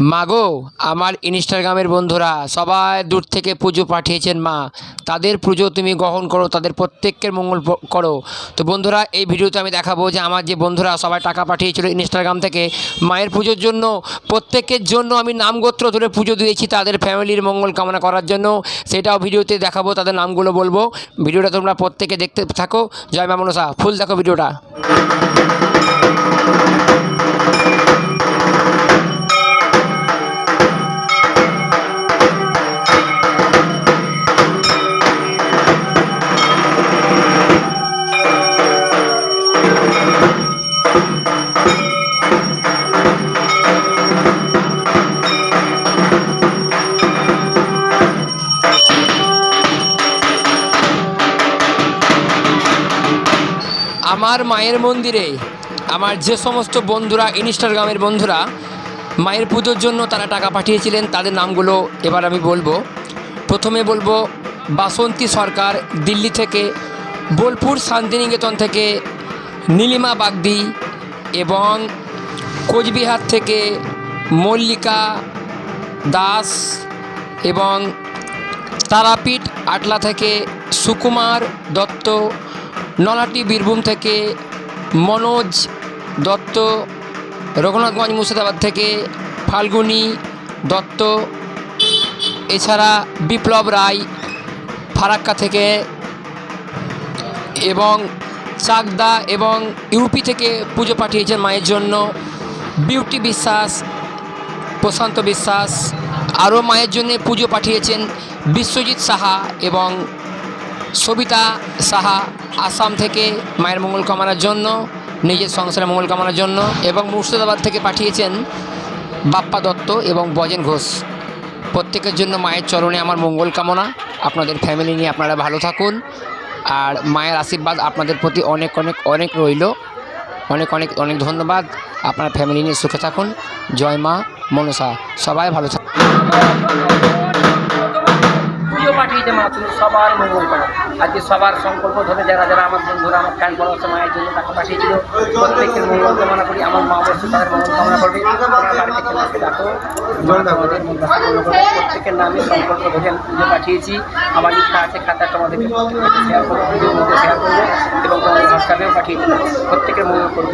মাগো, আমার ইনস্টাগ্রামের বন্ধুরা, সবাই দূর থেকে পুজো পাঠিয়েছেন মা। তাদের পুজো তুমি গ্রহণ করো, তাদের প্রত্যেকের মঙ্গল করো। তো বন্ধুরা, এই ভিডিওতে আমি দেখাবো যে আমার যে বন্ধুরা, সবাই টাকা পাঠিয়েছিল ইনস্টাগ্রাম থেকে, মায়ের পুজোর জন্য, প্রত্যেকের জন্য আমি নামগোত্র ধরে পুজো দিয়েছি তাদের ফ্যামিলির মঙ্গল কামনা করার জন্য। সেটাও ভিডিওতে দেখাবো, তাদের নামগুলো বলব। ভিডিওটা তোমরা প্রত্যেকে দেখতে থাকো। জয় মা মনসা। ফুল দেখো ভিডিওটা। আমার মায়ের মন্দিরে আমার যে সমস্ত বন্ধুরা, ইনস্টাগ্রামের বন্ধুরা, মায়ের পুজোর জন্য তারা টাকা পাঠিয়েছিলেন, তাদের নামগুলো এবার আমি বলব। প্রথমে বলব, বাসন্তী সরকার, দিল্লি থেকে বোলপুর শান্তিনিকেতন থেকে নীলিমা বাগদি এবং কোচবিহার থেকে মল্লিকা দাস এবং তারাপীঠ আটলা থেকে সুকুমার দত্ত নলাটি বীরভূম থেকে মনোজ দত্ত, রঘুনাথগঞ্জ মুর্শিদাবাদ থেকে ফাল্গুনি দত্ত, এছাড়া বিপ্লব রায় ফারাক্কা থেকে এবং চাকদা এবং ইউপি থেকে পুজো পাঠিয়েছেন মায়ের জন্য। বিউটি বিশ্বাস, প্রশান্ত বিশ্বাস আরও মায়ের জন্য পুজো পাঠিয়েছেন বিশ্বজিৎ সাহা এবং সবিতা সাহা। আসাম থেকে মায়ের মঙ্গল কামনার জন্য, নিজের সংসারের মঙ্গল কামনার জন্য এবং মুর্শিদাবাদ থেকে পাঠিয়েছেন বাপ্পা দত্ত এবং বজেন ঘোষ। প্রত্যেকের জন্য মায়ের চরণে আমার মঙ্গল কামনা। আপনাদের ফ্যামিলি নিয়ে আপনারা ভালো থাকুন। আর মায়ের আশীর্বাদ আপনাদের প্রতি অনেক অনেক অনেক রইল। অনেক অনেক অনেক ধন্যবাদ। আপনার ফ্যামিলি নিয়ে সুখে থাকুন। জয় মা মনসা। সবাই ভালো থাকুন। পাঠিয়েছে মা তুমি সবার মঙ্গল করো। আজকে সবার সংকল্প ধরে যারা যারা আমার বন্ধুরা আমার ফ্যান ফলোয়ার্স মায়ের জন্য টাকা পাঠিয়েছিল প্রত্যেকের মঙ্গল কামনা করি আমার মা অবশ্যই তাদের মঙ্গল কামনা করবে। তোমাদের। প্রত্যেকের নামে সংকল্প ধরে আমি পুজো পাঠিয়েছি। আমার ইচ্ছা আছে খাতা তোমাদেরকে শেয়ার করব ভিডিওর মধ্যে শেয়ার করব, এবং তোমাদের হোয়াটসঅ্যাপেও পাঠিয়ে দেবো। প্রত্যেকের মঙ্গল করব